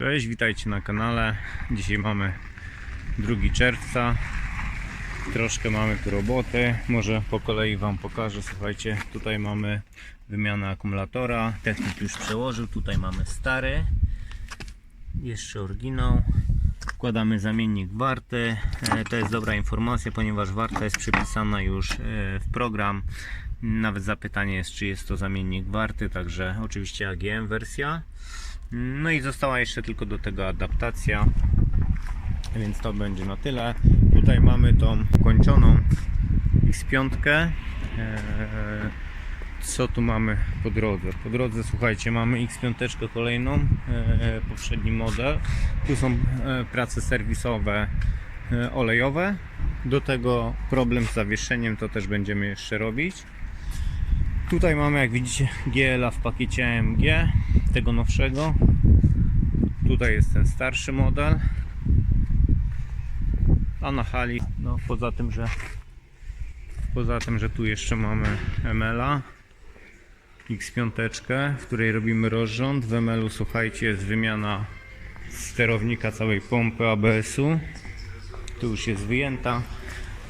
Cześć, witajcie na kanale. Dzisiaj mamy 2 czerwca. Troszkę mamy tu roboty. Może po kolei Wam pokażę. Słuchajcie, tutaj mamy wymianę akumulatora. Technik już przełożył. Tutaj mamy stary. Jeszcze oryginał. Wkładamy zamiennik warty. E, To jest dobra informacja, ponieważ warta jest przypisana już e, w program. Nawet zapytanie jest, czy jest to zamiennik warty, także oczywiście AGM wersja. No i została jeszcze tylko do tego adaptacja, więc to będzie na tyle. Tutaj mamy tą kończoną X5. Eee, Co tu mamy po drodze? Po drodze, słuchajcie, mamy X5 kolejną, eee, poprzedni model. Tu są e, prace serwisowe olejowe. Do tego problem z zawieszeniem to też będziemy jeszcze robić. Tutaj mamy, jak widzicie, GLA w pakiecie AMG, tego nowszego. Tutaj jest ten starszy model. A na hali, no poza tym, że poza tym, że tu jeszcze mamy ML-a X5, w której robimy rozrząd. W ML-u, słuchajcie, jest wymiana sterownika całej pompy ABS-u. Tu już jest wyjęta.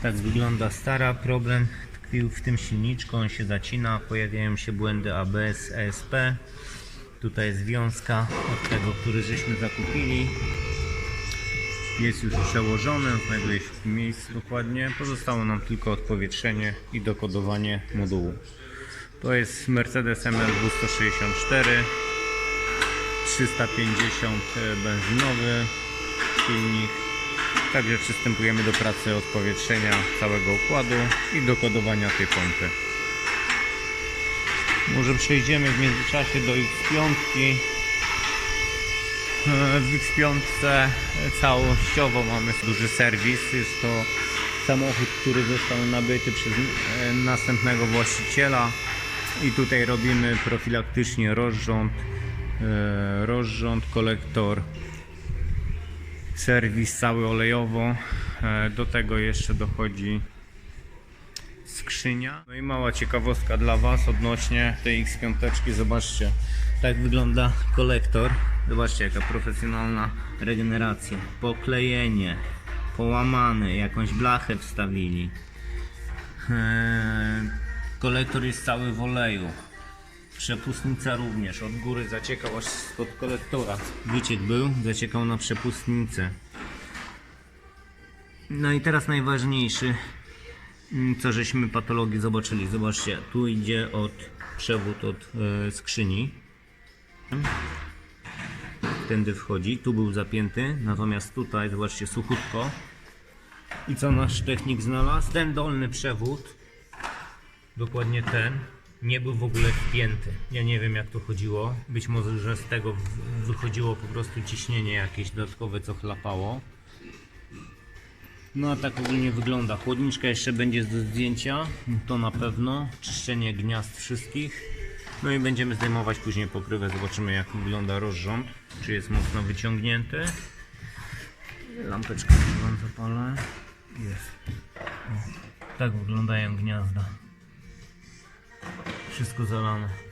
Tak wygląda stara. Problem tkwił w tym silniczku. On się zacina. Pojawiają się błędy ABS, ESP. Tutaj jest wiązka od tego, który żeśmy zakupili. Jest już przełożony, znajduje się w tym miejscu dokładnie. Pozostało nam tylko odpowietrzenie i dokodowanie modułu. To jest Mercedes MLW 164 350 benzynowy silnik. Także przystępujemy do pracy odpowietrzenia całego układu i dokodowania tej pompy. Może przejdziemy w międzyczasie do X5. E, W X5 całościowo mamy duży serwis. Jest to samochód, który został nabyty przez e, następnego właściciela. I tutaj robimy profilaktycznie rozrząd, e, rozrząd, kolektor, serwis cały olejowo. E, Do tego jeszcze dochodzi skrzynia. No i mała ciekawostka dla Was odnośnie tej X5. Zobaczcie, tak wygląda kolektor. Zobaczcie, jaka profesjonalna regeneracja. Poklejenie, połamany, jakąś blachę wstawili. Eee, kolektor jest cały w oleju. Przepustnica również. Od góry zaciekał aż spod kolektora. Wyciek był, zaciekał na przepustnicę. No i teraz najważniejszy Mm, co żeśmy patologii zobaczyli. Zobaczcie, tu idzie od przewód od e, skrzyni. Tędy wchodzi, tu był zapięty, natomiast tutaj, zobaczcie, suchutko. I co nasz technik znalazł? Ten dolny przewód, dokładnie ten, nie był w ogóle wpięty. Ja nie wiem jak to chodziło. Być może, że z tego wychodziło po prostu ciśnienie jakieś dodatkowe, co chlapało. No a tak ogólnie wygląda. Chłodniczka jeszcze będzie do zdjęcia, to na pewno. Czyszczenie gniazd wszystkich. No i będziemy zdejmować później pokrywę. Zobaczymy jak wygląda rozrząd. Czy jest mocno wyciągnięty. Lampeczkę wam zapalę. Jest. Tak wyglądają gniazda. Wszystko zalane.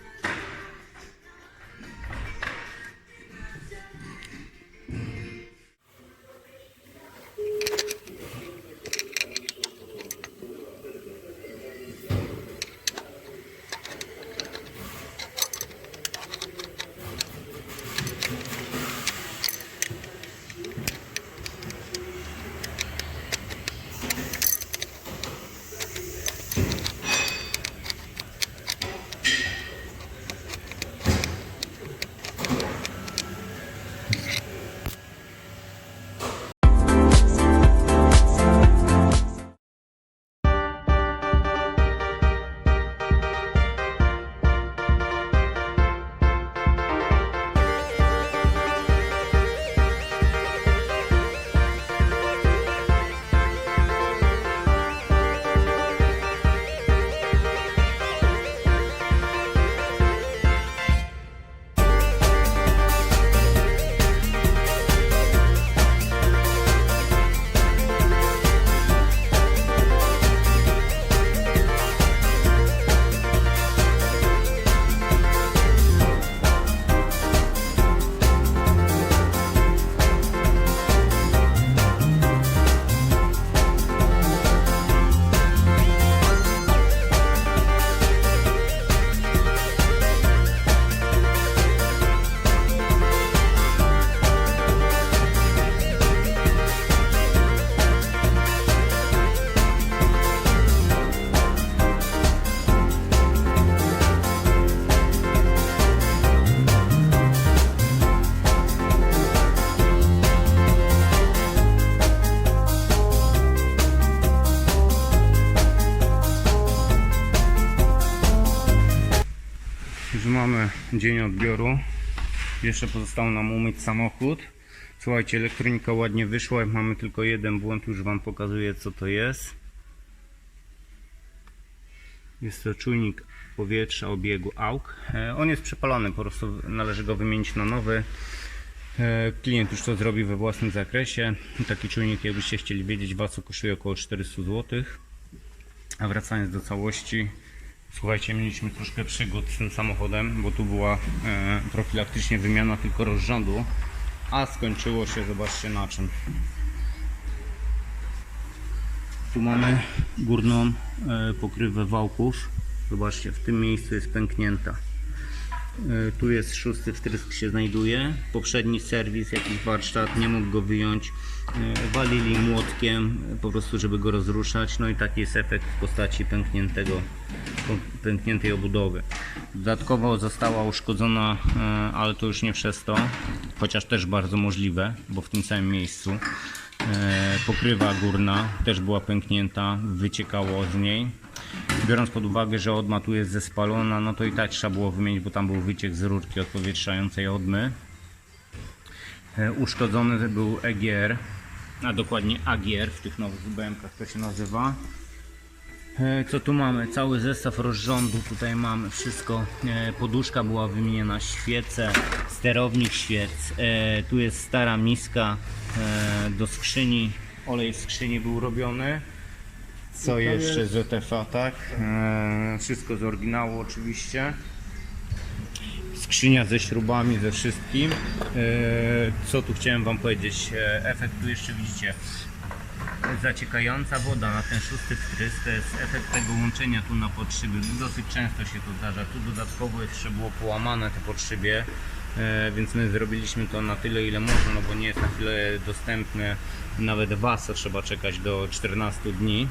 Mamy dzień odbioru. Jeszcze pozostało nam umyć samochód. Słuchajcie, elektronika ładnie wyszła. Mamy tylko jeden błąd, już Wam pokazuję co to jest. Jest to czujnik powietrza obiegu AUK. E, On jest przepalony, po prostu należy go wymienić na nowy. E, Klient już to zrobi we własnym zakresie. Taki czujnik, jakbyście chcieli wiedzieć, wacu kosztuje około 400 zł. A wracając do całości, słuchajcie, mieliśmy troszkę przygód z tym samochodem, bo tu była e, profilaktycznie wymiana tylko rozrządu, a skończyło się, zobaczcie na czym. Tu mamy górną e, pokrywę wałków. Zobaczcie, w tym miejscu jest pęknięta. E, Tu jest szósty wtrysk się znajduje. Poprzedni serwis, jakiś warsztat, nie mógł go wyjąć. E, Walili młotkiem e, po prostu, żeby go rozruszać. No i taki jest efekt w postaci pękniętego, pękniętej obudowy. Dodatkowo została uszkodzona, ale to już nie przez to, chociaż też bardzo możliwe, bo w tym samym miejscu. Pokrywa górna też była pęknięta, wyciekało z niej. Biorąc pod uwagę, że odma tu jest zespalona, no to i tak trzeba było wymienić, bo tam był wyciek z rurki odpowietrzającej odmy. E, Uszkodzony był EGR, a dokładnie AGR w tych nowych BMK to się nazywa. E, Co tu mamy? Cały zestaw rozrządu, tutaj mamy wszystko. E, Poduszka była wymieniona, świece, sterownik świec. Tu jest stara miska do skrzyni. Olej w skrzyni był robiony. Co jeszcze z ZTF, tak? E, Wszystko z oryginału oczywiście. Skrzynia ze śrubami, ze wszystkim. E, Co tu chciałem Wam powiedzieć? E, Efekt tu jeszcze widzicie zaciekająca woda na ten szósty wtrysk to jest efekt tego łączenia tu na podszyby. Dosyć często się to zdarza. Tu dodatkowo jeszcze było połamane te podszybie, więc my zrobiliśmy to na tyle ile można, no bo nie jest na chwilę dostępne. Nawet WASO trzeba czekać do 14 dni,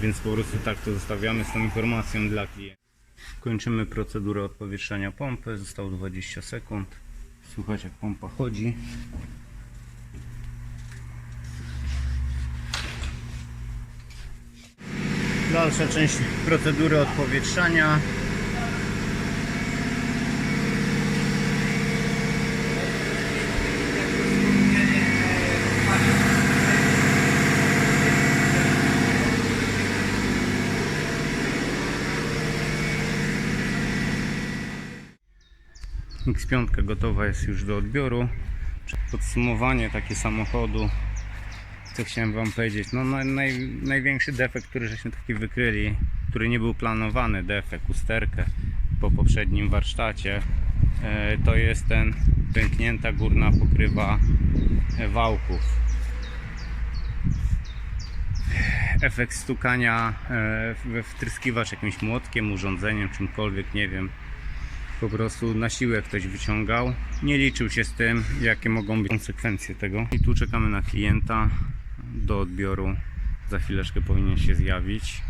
więc po prostu tak to zostawiamy z tą informacją dla klienta. Kończymy procedurę odpowietrzenia pompy, zostało 20 sekund. Słuchajcie jak pompa chodzi. Dalsza część procedury odpowietrzania. X5 gotowa jest już do odbioru. Podsumowanie takie samochodu co chciałem wam powiedzieć, no naj, naj, największy defekt, który żeśmy taki wykryli, który nie był planowany defekt, usterkę po poprzednim warsztacie, e, to jest ten pęknięta górna pokrywa e, wałków. Efekt stukania e, we wtryskiwacz jakimś młotkiem, urządzeniem, czymkolwiek, nie wiem. Po prostu na siłę ktoś wyciągał. Nie liczył się z tym, jakie mogą być konsekwencje tego. I tu czekamy na klienta do odbioru. Za chwileczkę powinien się zjawić.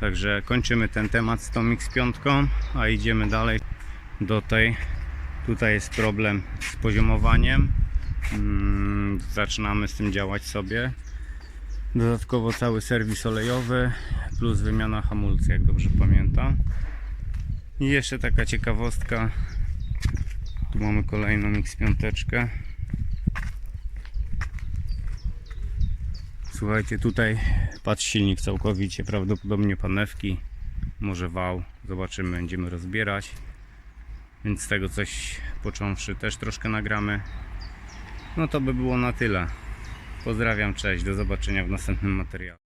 Także kończymy ten temat z tą X5, a idziemy dalej do tej. Tutaj jest problem z poziomowaniem. Mm, Zaczynamy z tym działać sobie. Dodatkowo cały serwis olejowy plus wymiana hamulca, jak dobrze pamiętam. I jeszcze taka ciekawostka. Tu mamy kolejną X5. Słuchajcie, tutaj patrz silnik całkowicie, prawdopodobnie panewki, może wał, zobaczymy, będziemy rozbierać. Więc z tego coś począwszy też troszkę nagramy. No to by było na tyle. Pozdrawiam, cześć, do zobaczenia w następnym materiale.